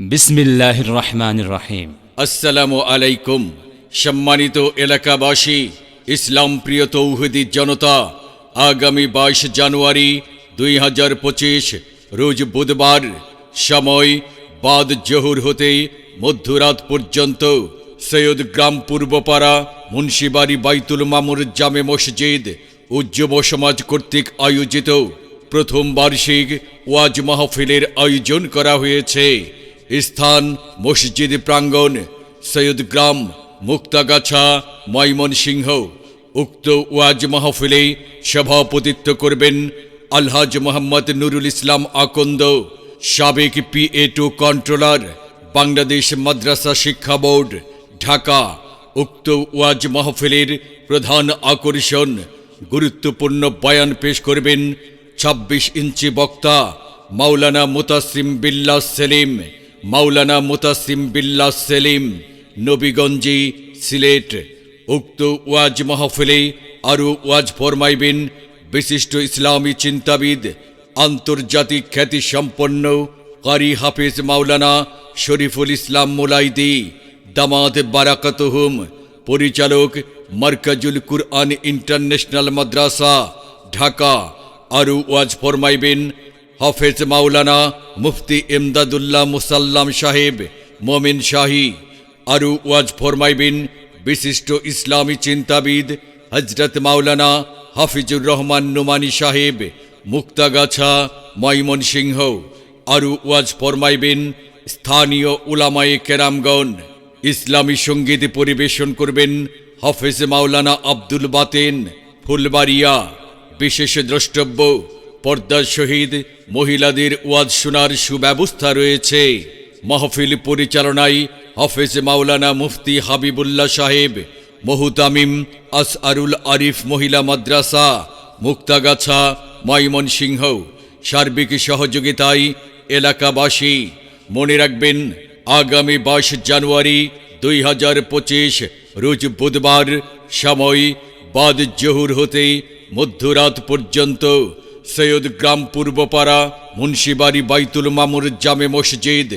বিসমিল্লাহির রহমানির রহিম। আসসালামু আলাইকুম সম্মানিত এলাকাবাসী, ইসলাম প্রিয় তৌহিদি জনতা, আগামী বাইশ জানুয়ারি দুই হাজার পঁচিশ, রোজ বুধবার, সময় বাদ জহুর হতে মধ্যরাত পর্যন্ত, সৈয়দ গ্রাম পূর্বপাড়া, মুন্সিবাড়ি বাইতুল মামুর জামে মসজিদ যুব সমাজ কর্তৃক আয়োজিত প্রথম বার্ষিক ওয়াজ মাহফিলের আয়োজন করা হয়েছে। স্থান মসজিদ প্রাঙ্গণ, সৈয়দ গ্রাম, মুক্তাগাছা, ময়মনসিংহ। উক্ত ওয়াজ মাহফিলে সভাপতিত্ব করবেন আলহাজ মোহাম্মদ নুরুল ইসলাম আকন্দ, সাবেক PA to controller, Bangladesh Madrasa Shiksha board, Dhaka. উক্ত ওয়াজ মাহফিলের প্রধান আকর্ষণ, গুরুত্বপূর্ণ বয়ান পেশ করবেন ২৬ ইঞ্চি বক্তা মাওলানা মুতাসিম বিল্লা সেলিম। মাওলানা মুতাসিম বিল্লা সেলিম, নবীগঞ্জি সিলেট, উক্ত ওয়াজ মাহফিলে আরও ওয়াজ ফরমাইবেন বিশিষ্ট ইসলামী চিন্তাবিদ, আন্তর্জাতিক খ্যাতিসম্পন্ন কারি হাফিজ মাওলানা শরীফুল ইসলাম মোলাইদি দামাদ বারাকাতহুম, পরিচালক মার্কাজুল কুরআন ইন্টারন্যাশনাল মাদ্রাসা, ঢাকা। আরও ওয়াজ ফরমাইবেন হাফেজ মাওলানা মুফতি ইমদাদুল্লাহ মুসাল্লাম সাহেব, মোমিন শাহী, আরু ওয়াজ ফরমাইবিন, বিশিষ্ট ইসলামী চিন্তাবিদ হজরত মাওলানা হাফিজুর রহমান নোমানি সাহেব মুক্তাগাছা ময়মনসিংহ আরু ওয়াজ ফরমাইবেন, স্থানীয় উলামায়ে কেরামগণ। ইসলামী সংগীত পরিবেশন করবেন হাফেজ মাওলানা আব্দুল বাতেন, ফুলবাড়িয়া। বিশেষ দ্রষ্টব্য পর্দার শহীদ মহিলাদের ওয়াজ শোনার সুব্যবস্থা রয়েছে। মাহফিল পরিচালনায় হাফেজ মাওলানা মুফতি হাবিবুল্লাহ সাহেব, মহুতামিম আসআরুল আরিফ মহিলা মাদ্রাসা, মুক্তাগাছা ময়মনসিংহ সার্বিক সহযোগিতায় এলাকাবাসী, মনে রাখবেন, আগামী বাইশ জানুয়ারি দুই হাজার পঁচিশ, রোজ বুধবার, সময় বাদ জহুর হতে মধ্যরাত পর্যন্ত সৈয়দ গ্রাম পূর্বপাড়া, মুন্সিবাড়ি বাইতুল মামুর জামে মসজিদ,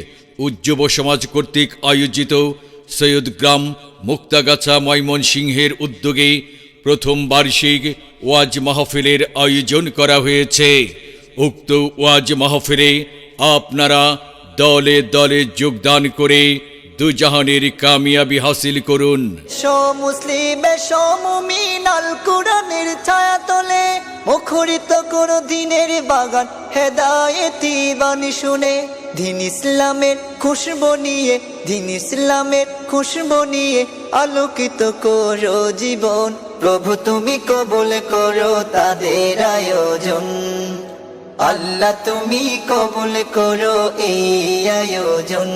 উজ্জীব সমাজ কর্তৃক আয়োজিত সৈয়দ গ্রাম মুক্তাগাছা ময়মনসিংহের উদ্যোগে প্রথম বার্ষিক ওয়াজ মাহফিলের আয়োজন করা হয়েছে। উক্ত ওয়াজ মাহফিলে আপনারা দলে দলে যোগদান করে দুজাহানের কামিয়াবি হাসিল করুন। মুসলিমে মুখরিত করো দিনের বাগান, হেদায়েতি বাণী শুনে। দিন ইসলামের খুশবু নিয়ে, দিন ইসলামের খুশবু নিয়ে আলোকিত করো জীবন। প্রভু তুমি কবুল করো তাদের আয়োজন। আল্লাহ তুমি কবুল করো এই আয়োজন।